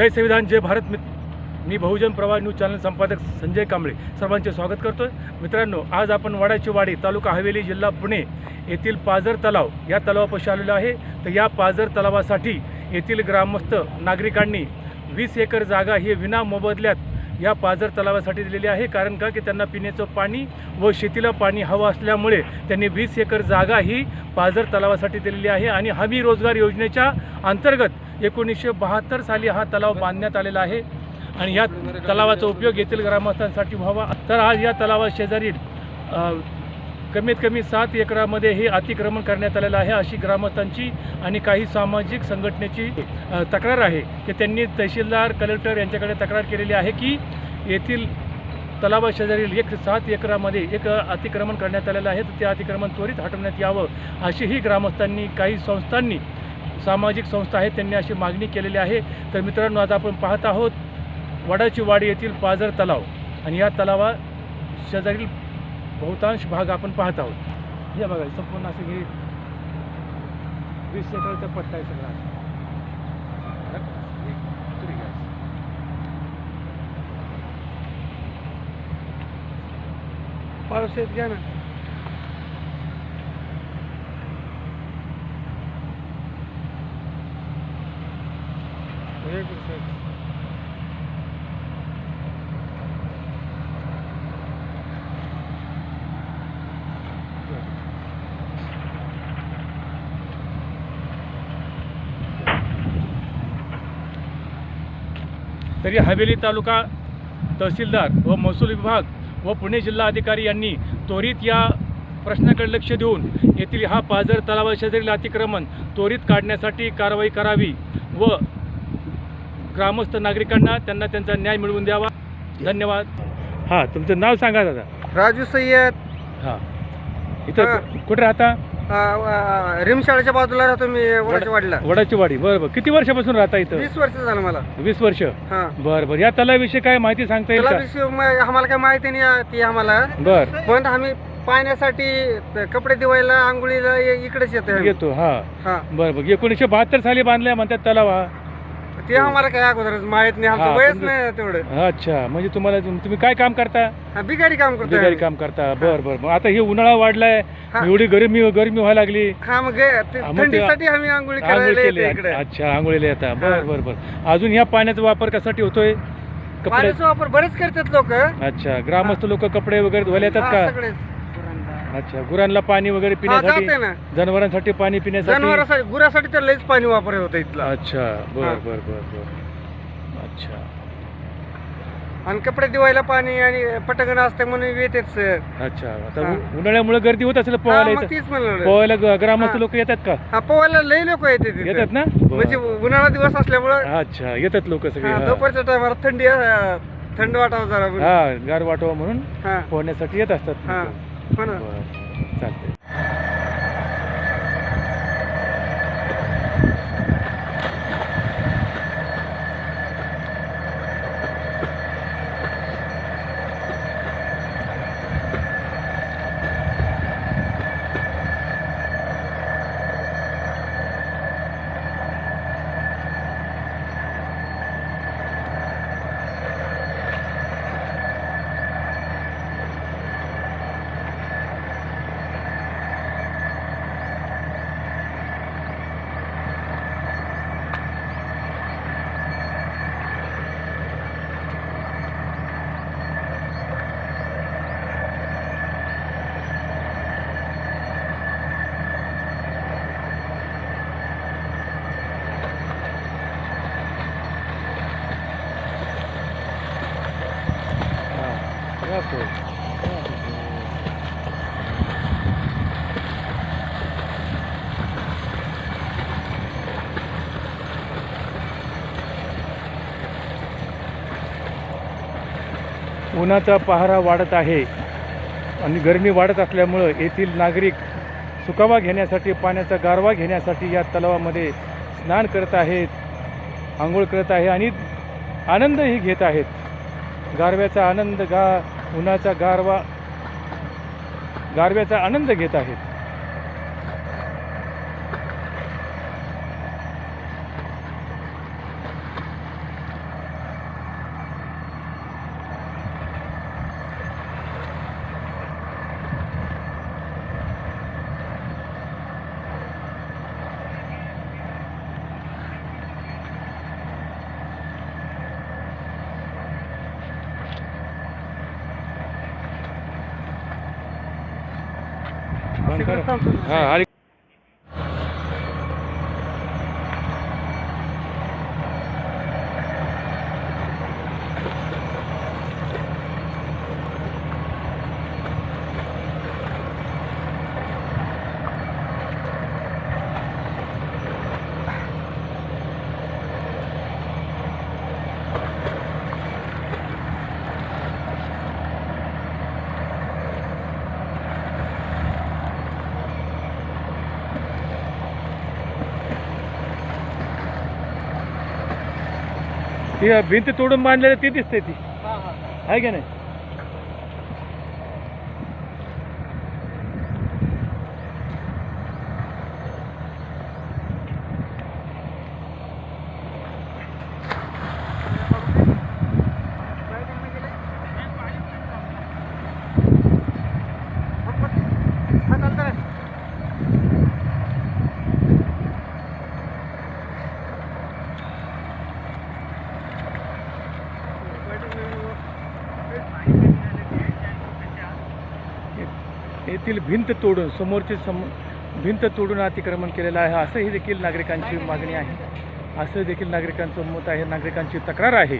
जय संविधान जय भारत मित मी बहुजन प्रवाह न्यूज चॅनल संपादक संजय कांबळे सर्वांचे स्वागत करतोय. मित्रांनो आज आपण वाड्याची वाडी तालुका हवेली जिल्हा पुणे येथील पाझर तलाव या तलावापाशी आलेलो आहे. तर या पाझर तलावासाठी येथील ग्रामस्थ नागरिकांनी वीस एकर जागा ही विना मोबदल्यात या पाझर तलावासाठी दिलेली आहे. कारण का? की त्यांना पिण्याचं पाणी व शेतीला पाणी हवं असल्यामुळे त्यांनी वीस एकर जागा ही पाझर तलावासाठी दिलेली आहे. आणि हमी रोजगार योजनेच्या अंतर्गत एकोणीसशे बहात्तर साली हा तलाव बांधण्यात आलेला आहे आणि या तलावाचा उपयोग येथील ग्रामस्थांसाठी व्हावा. तर आज या तलावा शेजारील कमीत कमी सात एकरामध्ये हे अतिक्रमण करण्यात आलेलं आहे अशी ग्रामस्थांची आणि काही सामाजिक संघटनेची तक्रार आहे की त्यांनी तहसीलदार कलेक्टर यांच्याकडे तक्रार केलेली आहे की येथील तलावा शेजारील एक सात एकरामध्ये एक अतिक्रमण करण्यात आलेलं आहे. तर ते अतिक्रमण त्वरित हटवण्यात यावं अशीही ग्रामस्थांनी काही संस्थांनी सामाजिक संस्था आहेत त्यांनी अशी मागणी केलेली आहे. तर मित्रांनो आता आपण पाहत आहोत वडाची वाडी येथील पाझर तलाव आणि या तलावा शेजारील बहुतांश भाग आपण पाहत आहोत. हे बघा संपूर्ण असं हे वीस एकरचा पट्टा आहे सगळा. हे पाऊस येत घ्या ना एक मिनिट. तरी हवेली तालुका तहसीलदार व महसूल विभाग व पुणे जिल्हा अधिकारी यांनी त्वरित या प्रश्नाकडे लक्ष देऊन येथील हा पाझर तलावाशेजारील अतिक्रमण त्वरित काढण्यासाठी कारवाई करावी व ग्रामस्थ नागरिकांना त्यांना त्यांचा न्याय मिळवून द्यावा. धन्यवाद. हां तुमचं नाव सांगा दादा. राजू सय्यद. हां. इथं कुठे राहता? रिमशाळेच्या बाजूला राहतो मी वडाच्या वाडीला. वडाची वाडी बरं बरं. किती वर्षापासून राहता इथं? वीस वर्ष झालं मला. वीस वर्ष? हा. बरं बरं. या तलाविषयी काय माहिती सांगता येईल त्याला का? विषयी म- आम्हाला काय माहिती नाही ती आम्हाला. बरं. पण आम्ही पाण्यासाठी त- कपडे धुवायला आंघोळीला इ- इकडेच येतो आम्ही. येतो हां. हा. बरं बरं. एकोणीसशे बहात्तर साली बांधलाय म्हणतात तलाव हा. ते आम्हाला काय अगोदरच माहीत नाही हा, आमचं वयच तुमचं- नाही तेवढं. अच्छा म्हणजे तुम्हाला तुम- तुम्ही काय काम करता? हा, बिगारी काम करतो बिगारी. काम करता. बरं बरं मग आता हे उन्हाळा वाढलाय हा. एवढी गरमी गरमी व्हायला लागली. हा मग गे- ते हा, मग ते- थंडीसाठी आम्ही आंघोळी आंघोळ करायला केली. येतो इकडे. अच्छा आंघोळीला येता. हा. बरं बरं बरं. अजून ह्या पाण्याचा वापर कशासाठी होतोय? कपडे पाण्याचा वापर बरेच करतात लोक. अच्छा ग्रामस्थ लोक कपडे वगैरे धुवायला येतात का? अच्छा गुरांना पाणी वगैरे पिण्यासाठी जाते ना जनावरांसाठी पाणी पिण्यासाठी जनावरांसाठी गुरासाठी तर लयच पाणी वापर होतं इथलं अच्छा हा. बर बर बर बर अच्छा आणि कपडे धुवायला पाणी आणि पटकन असते म्हणून येतेच अच्छा आता हा. उ- उन्हाळ्यामुळे गर्दी होत असेल हा, पोहायला मग येतं तीच म्हणलं पोहायला ग- ग्रामस्थ हा. लोक येतात का हा पोवायला लय लोक येते तिथे. येतात ना बरं. म्हणजे उन्हाळा दिवस असल्यामुळं अच्छा येतात लोक सगळे हा, हा. दुपारच्या टायमाला थंडी अं, थंड वाटावं जरा म्हणून. हा गार वाटावं म्हणून हा पोहण्यासाठी येत असतात हा लोकं. हो ना. चालते चालतंय हा. या पुढे. या पुढे. उन्हाचा पहारा वाढत आहे. आणि गरमी वाढत असल्यामुळं येथील नागरिक सुकावा घेण्यासाठी पाण्याचा गारवा घेण्यासाठी या तलावामध्ये स्नान करत आहेत आंघोळ करत आहे आणि आनंदही घेत आहेत. गारव्याचा आनंद गा उन्हाचा गारवा गारव्याचा आनंद घेत आहेत. हां ती भिंत तोडून बांधलेलं ती दिसते ती. आहे का नाही हा, चालतं रे. येथील भिंत तोडून समोरचे सम भिंत तोडून अतिक्रमण केलेलं आहे. असंही देखील नागरिकांची मागणी आहे. असं देखील नागरिकांचं मत आहे. नागरिकांची तक्रार आहे.